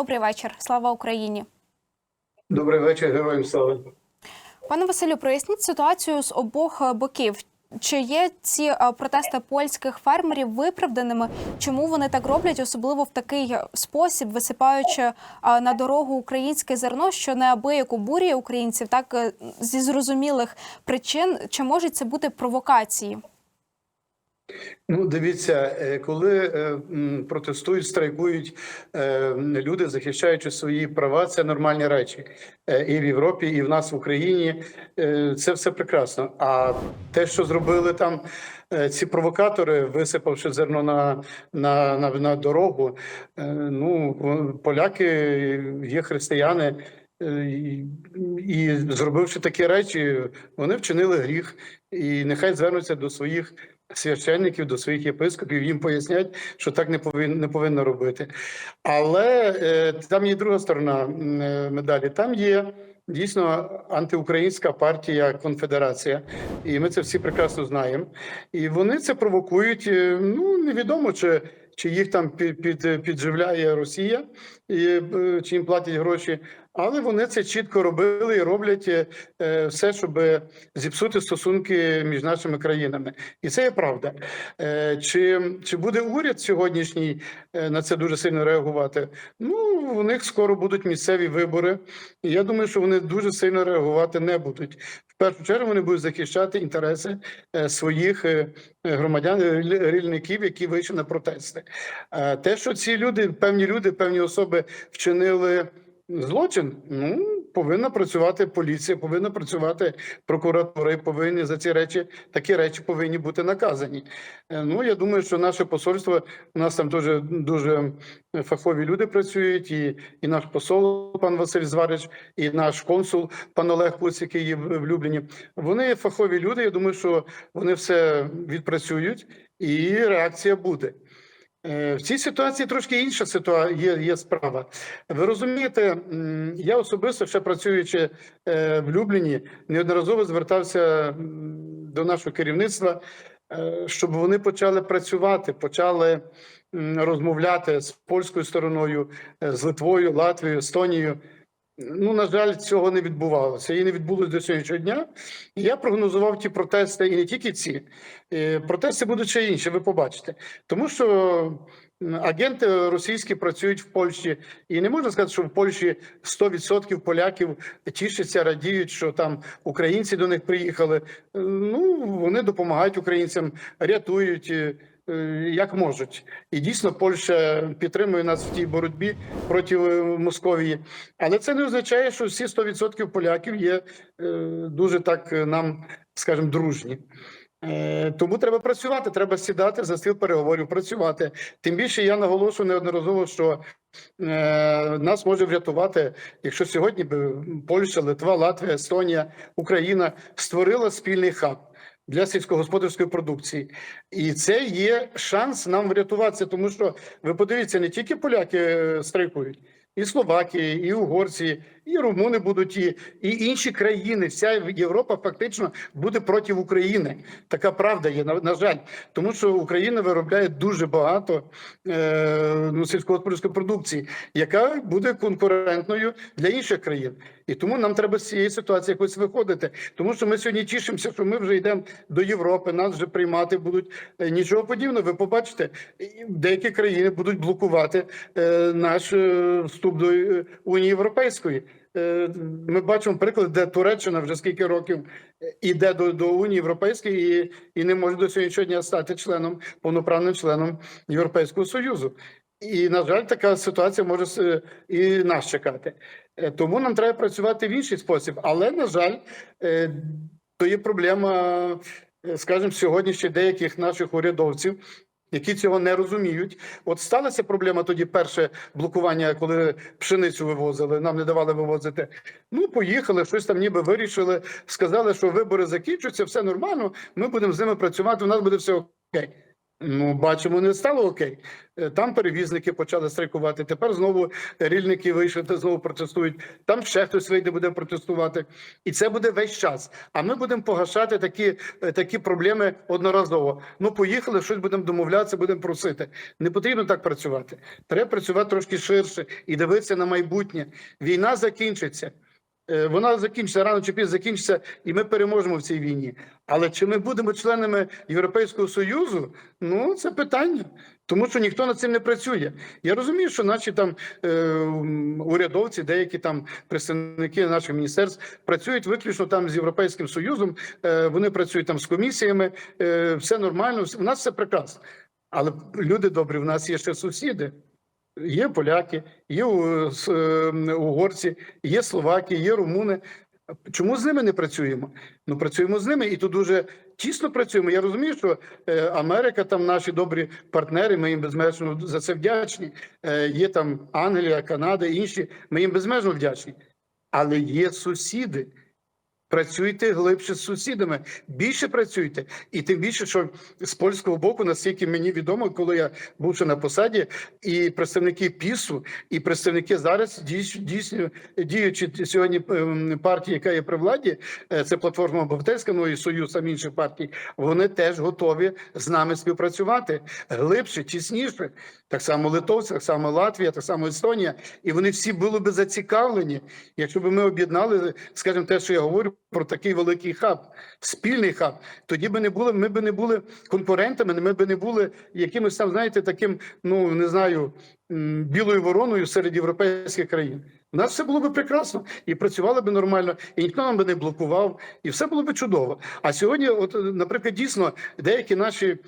Добрий вечір. Слава Україні. Добрий вечір, героям слава. Пане Василю, проясніть ситуацію з обох е, боків. Чи є ці е, протести польських фермерів виправданими? Чому вони так роблять, особливо в такий е, спосіб, висипаючи на дорогу українське зерно, що неабияк обурює українців, так зі зрозумілих причин, чи можуть це бути провокації? Ну, дивіться, е, коли е, протестують, страйкують е, люди, захищаючи свої права, це нормальні речі і в Європі, і в нас в Україні. Це все прекрасно. А те, що зробили там ці провокатори, висипавши зерно на, на, на, на дорогу, ну поляки є християни. і зробивши такі речі, вони вчинили гріх, і нехай звернуться до своїх священників, до своїх єпископів, їм пояснять, що так не повинно, не повинно робити. Але е, там є друга сторона е, медалі. Там є дійсно антиукраїнська партія Конфедерація, і ми це всі прекрасно знаємо. І вони це провокують. е, Ну невідомо чи. Чи їх там під, під, підживляє Росія, і, е, чи їм платять гроші, але вони це чітко робили і роблять е, е, все, щоб зіпсути стосунки між нашими країнами. І це є правда. Чи, чи буде уряд сьогоднішній на це дуже сильно реагувати? Ну, у них скоро будуть місцеві вибори. І я думаю, що вони дуже сильно реагувати не будуть. Першу чергу вони будуть захищати інтереси е, своїх е, громадян, е, рільників, які вийшли на протести. Те, що ці люди, певні люди, певні особи вчинили злочин, ну повинна працювати поліція, повинна працювати прокуратура, і повинні за ці речі такі речі повинні бути наказані. Е, Ну я думаю, що наше посольство у нас там дуже дуже фахові люди працюють, і, і наш посол пан Василь Зварич, і наш консул пан Олег Пуц, який є в Любліні. Вони фахові люди. Я думаю, що вони все відпрацюють, і реакція буде. Е, В цій ситуації трошки інша ситуація є, є справа. Ви розумієте, я особисто ще працюючи е, в Любліні, неодноразово звертався до нашого керівництва, е, щоб вони почали працювати, почали розмовляти з польською стороною, з Литвою, Латвією, Естонією. Ну, на жаль, цього не відбувалося і не відбулося до сьогоднішнього дня. І я прогнозував ті протести, і не тільки ці. Е, Протести будуть ще інші, ви побачите. Тому що агенти російські працюють в Польщі, і не можна сказати, що в Польщі 100% поляків тішаться, радіють, що там українці до них приїхали. Е, Ну вони допомагають українцям, рятують. Е, Як можуть, і дійсно Польща підтримує нас в тій боротьбі проти е, Московії, але це не означає, що всі 100% поляків є е, дуже так нам, скажімо, дружні. Тому треба працювати, треба сідати за стіл переговорів, працювати. Тим більше я наголошую неодноразово, що нас може врятувати, якщо сьогодні Польща, Литва, Латвія, Естонія, Україна створила спільний хаб для сільськогосподарської продукції, і це є шанс нам врятуватися, тому що ви подивіться, не тільки поляки е, страйкують. І Словакії, і угорці, і румуни будуть, і, і інші країни. Вся Європа фактично буде проти України. Така правда є, на, на жаль, тому що Україна виробляє дуже багато е, ну, сільськогосподарської продукції, яка буде конкурентною для інших країн. І тому нам треба з цієї ситуації якось виходити. Тому що ми сьогодні тішимося, що ми вже йдемо до Європи, нас вже приймати будуть Е, нічого подібного. Ви побачите, деякі країни будуть блокувати е, наш е, вступ до Унії Європейської. Е, Ми бачимо приклад, де Туреччина вже скільки років е, іде до, до Унії Європейської і, і не може до сьогоднішнього дня стати членом повноправним членом Європейського союзу. І на жаль, така ситуація може і нас чекати. Е, Тому нам треба працювати в інший спосіб. Але на жаль, то є проблема, скажімо, сьогодні ще деяких наших урядовців. Які цього не розуміють, от сталася проблема тоді перше блокування, коли пшеницю вивозили, нам не давали вивозити. Ну, поїхали, щось там ніби вирішили. Сказали, що вибори закінчаться, все нормально. Ми будемо з ними працювати. У нас буде все окей. Ну, бачимо, не стало окей. Е, Там перевізники почали страйкувати. Тепер знову рільники вийшли та знову протестують. Там ще хтось вийде, буде протестувати, і це буде весь час. А ми будемо погашати такі, е, такі проблеми одноразово. Ну, поїхали, щось будемо домовлятися, будемо просити. Не потрібно так працювати. Треба працювати трошки ширше і дивитися на майбутнє. Війна закінчиться. Е, Вона закінчиться рано чи пізно закінчиться, і ми переможемо в цій війні. Але чи ми будемо членами Європейського союзу? Ну це питання, тому що ніхто над цим не працює. Я розумію, що наші там е, урядовці, деякі там представники наших міністерств працюють виключно там з Європейським Союзом. Е, вони працюють там з комісіями, е, все нормально. У нас все прекрасно. Але люди добрі, в нас є ще сусіди. Є поляки, є с- е, угорці, є словаки, є румуни. Чому з ними не працюємо? Ну працюємо з ними, і тут дуже тісно працюємо. Я розумію, що е, Америка там наші добрі партнери. Ми їм безмежно за це вдячні. Е, є там Англія, Канада, інші. Ми їм безмежно вдячні. Але є сусіди. Працюйте глибше з сусідами, більше працюйте, і тим більше, що з польського боку, наскільки мені відомо, коли я був ще на посаді, і представники ПІСу, і представники зараз дійсно, діючі сьогодні ем, партії, яка є при владі, е, це платформа Бахтерська, ну і союз там інших партій. Вони теж готові з нами співпрацювати глибше, тісніше. Так само Литовці, так само Латвія, так само Естонія. І вони всі були би зацікавлені, якщо б ми об'єднали, скажімо, те, що я говорю про такий великий хаб, спільний хаб. Тоді би не були, ми б не були конкурентами, ми б не були якимось там, знаєте, таким, ну не знаю, білою вороною серед європейських країн. У нас все було б прекрасно і працювали б нормально, і ніхто нам би не блокував, і все було б чудово. А сьогодні, от, е, наприклад, дійсно деякі наші,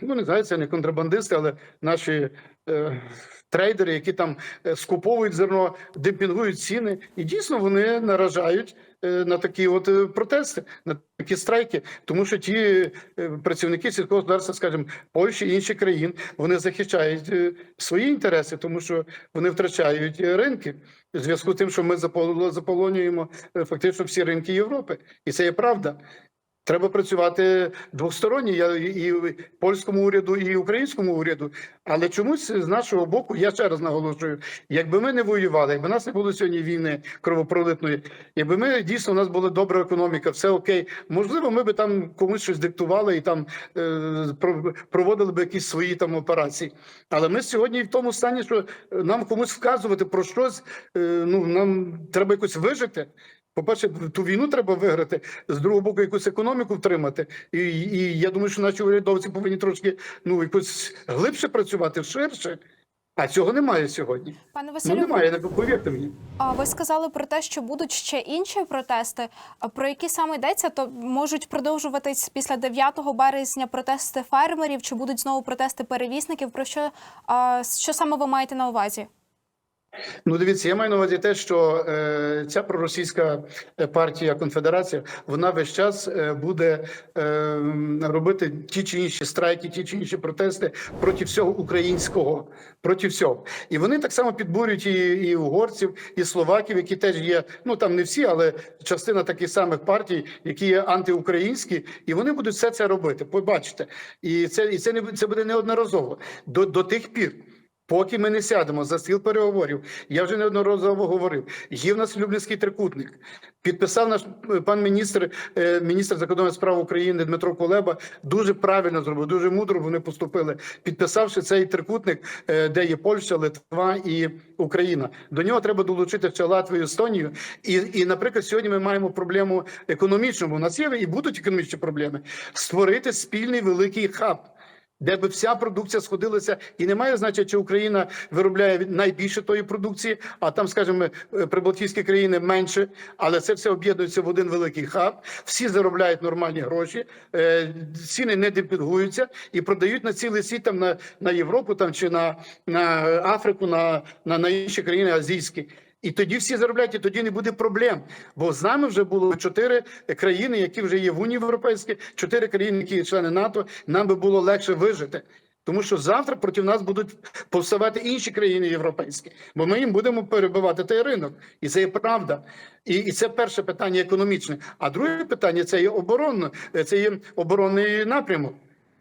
ну не знаю, це не контрабандисти, але наші. Е, Трейдери, які там е, скуповують зерно, демпінгують ціни, і дійсно вони наражають е, на такі от протести, на такі страйки, тому що ті працівники сільського господарства, скажімо, Польщі і інших країн, вони захищають свої інтереси, тому що вони втрачають ринки в зв'язку з тим, що ми запол- заполонюємо е, фактично всі ринки Європи, і це є правда. Треба працювати двосторонні я і польському уряду, і українському уряду. Але чомусь з нашого боку, я ще раз наголошую, якби ми не воювали, якби нас не було сьогодні війни кровопролитної, якби ми дійсно у нас була добра економіка, все окей. Можливо, ми би там комусь щось диктували і там е, проводили би якісь свої там операції. Але ми сьогодні в тому стані, що е, нам комусь вказувати про щось. е, ну нам треба якось вижити. По-перше, ту війну треба виграти, з другого боку, якусь економіку втримати. І, і я думаю, що наші урядовці повинні трошки ну якось глибше працювати, ширше. А цього немає сьогодні. Пане Ну Василю, немає, не повірте мені. А ви сказали про те, що будуть ще інші протести. А Про які саме йдеться, то можуть продовжуватись після 9 березня протести фермерів, чи будуть знову протести перевізників? Про що, що саме ви маєте на увазі? Ну, дивіться, я маю на увазі те, що е, ця проросійська е, партія Конфедерація вона весь час е, буде е, робити ті чи інші страйки, ті чи інші протести проти всього українського, проти всього. І вони так само підбурюють і, і угорців, і словаків, які теж є. Ну там не всі, але частина таких самих партій, які є антиукраїнські, і вони будуть все це робити. Побачите, і це і це не це буде неодноразово до, до тих пір. Поки ми не сядемо за стіл переговорів, я вже неодноразово говорив. Є в нас Люблінський трикутник. Підписав наш е, пан міністр, е, міністр закордонних справ України Дмитро Кулеба. Дуже правильно зробив, дуже мудро вони поступили, підписавши цей трикутник, е, де є Польща, Литва і Україна. До нього треба долучити ще Латвію, Естонію. І, і, наприклад, сьогодні ми маємо проблему економічну. У нас є і будуть економічні проблеми. Створити спільний великий хаб де би вся продукція сходилася, і немає значення, чи Україна виробляє найбільше тої продукції, а там, скажімо, е, прибалтійські країни менше, але це все об'єднується в один великий хаб. Всі заробляють нормальні гроші, е, ціни не демпінгуються і продають на цілий світ там на, на Європу, там чи на, на Африку, на, на, на інші країни азійські. І тоді всі заробляють, і тоді не буде проблем. Бо з нами вже було чотири країни, які вже є в Унії Європейській, чотири країни, які є члени НАТО. Нам би було легше вижити. Тому що завтра проти нас будуть повставати інші країни європейські, бо ми їм будемо перебивати той ринок, і це є правда. І, і це перше питання економічне. А друге питання це є оборонне, це є оборонний напрямок.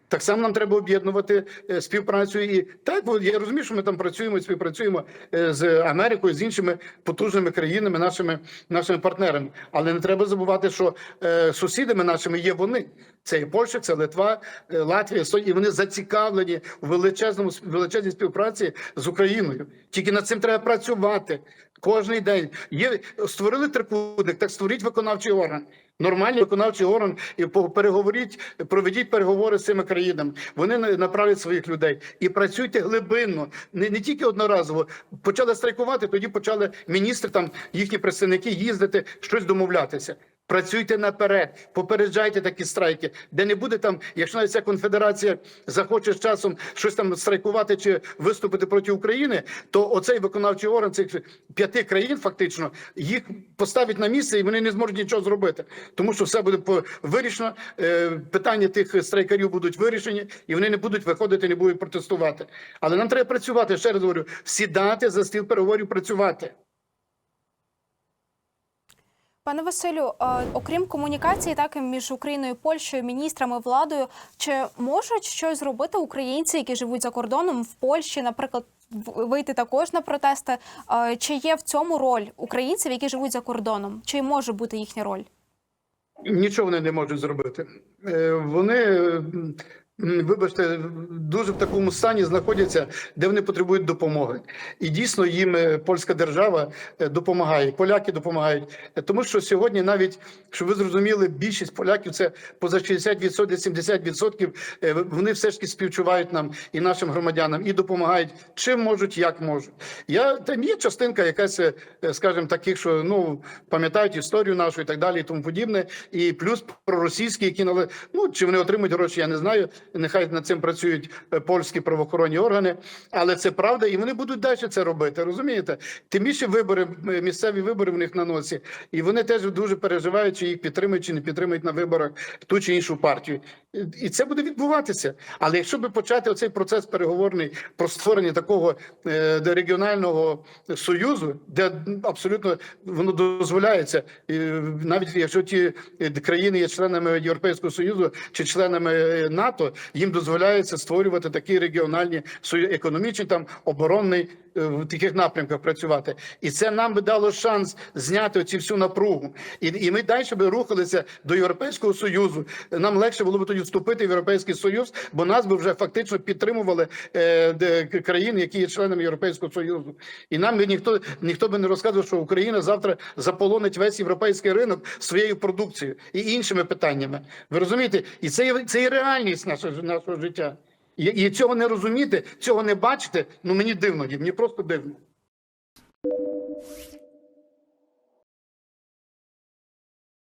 Так само нам треба об'єднувати е, співпрацю і так, я розумію, що ми там працюємо, і співпрацюємо е, з Америкою, з іншими потужними країнами, нашими нашими партнерами. Але не треба забувати, що е, сусідами нашими є вони. Це і Польща, це Литва, Латвія, Естонія, і вони зацікавлені в величезному величезній співпраці з Україною. Тільки над цим треба працювати кожний день. Є створили трикутник, так створіть виконавчий орган. Нормальний виконавчий орган і переговоріть, проведіть переговори з цими країнами. Вони на- направлять своїх людей і працюйте глибинно, не, не тільки одноразово. Почали страйкувати, тоді почали міністри, там їхні представники їздити, щось домовлятися. Працюйте наперед, попереджайте такі страйки, де не буде там, якщо навіть ця конфедерація захоче з часом щось там страйкувати чи виступити проти України, то оцей виконавчий орган цих п'яти країн фактично їх поставить на місце, і вони не зможуть нічого зробити, тому що все буде вирішено. е, Питання тих страйкарів будуть вирішені, і вони не будуть виходити, не будуть протестувати. Але нам треба працювати. Ще раз говорю, сідати за стіл переговорів, працювати. Пане Василю, е, окрім комунікації, так і між Україною, і Польщею, міністрами, владою, чи можуть щось зробити українці, які живуть за кордоном в Польщі, наприклад, вийти також на протести? Е, Чи є в цьому роль українців, які живуть за кордоном? Чи може бути їхня роль? Нічого вони не можуть зробити. Е, Вони, вибачте, дуже в такому стані знаходяться, де вони потребують допомоги. І дійсно їм е, польська держава е, допомагає, поляки допомагають. Е, Тому що сьогодні, навіть щоб ви зрозуміли, більшість поляків це поза 60%, 70%, е, Вони все ж таки співчувають нам і нашим громадянам, і допомагають чим можуть, як можуть. Я там є частинка, якась, скажімо, таких, що ну пам'ятають історію нашу і так далі, і тому подібне. І плюс проросійські, які нале... ну чи вони отримують гроші, я не знаю. Нехай над цим працюють е, польські правоохоронні органи, але це правда, і вони будуть далі це робити. Розумієте? Тим більше вибори, е, місцеві вибори в них на носі, і вони теж дуже переживають, чи їх підтримують, чи не підтримують на виборах ту чи іншу партію. І- це буде відбуватися. Але якщо би почати оцей процес переговорний про створення такого е, регіонального союзу, де абсолютно воно дозволяється, і навіть якщо ті країни є членами Європейського союзу чи членами НАТО, їм дозволяється створювати такі регіональні економічні там оборонний в таких напрямках працювати, і це нам би дало шанс зняти цю всю напругу, і, і ми далі би рухалися до Європейського союзу. Нам легше було б тоді вступити в Європейський Союз, бо нас би вже фактично підтримували е, де, країни, які є членами Європейського союзу. І нам би ніхто ніхто би не розказував, що Україна завтра заполонить весь європейський ринок своєю продукцією і іншими питаннями. Ви розумієте? І це є це є реальність нашого нашого життя. І, цього не розуміти, цього не бачити. Ну мені дивно, мені просто дивно.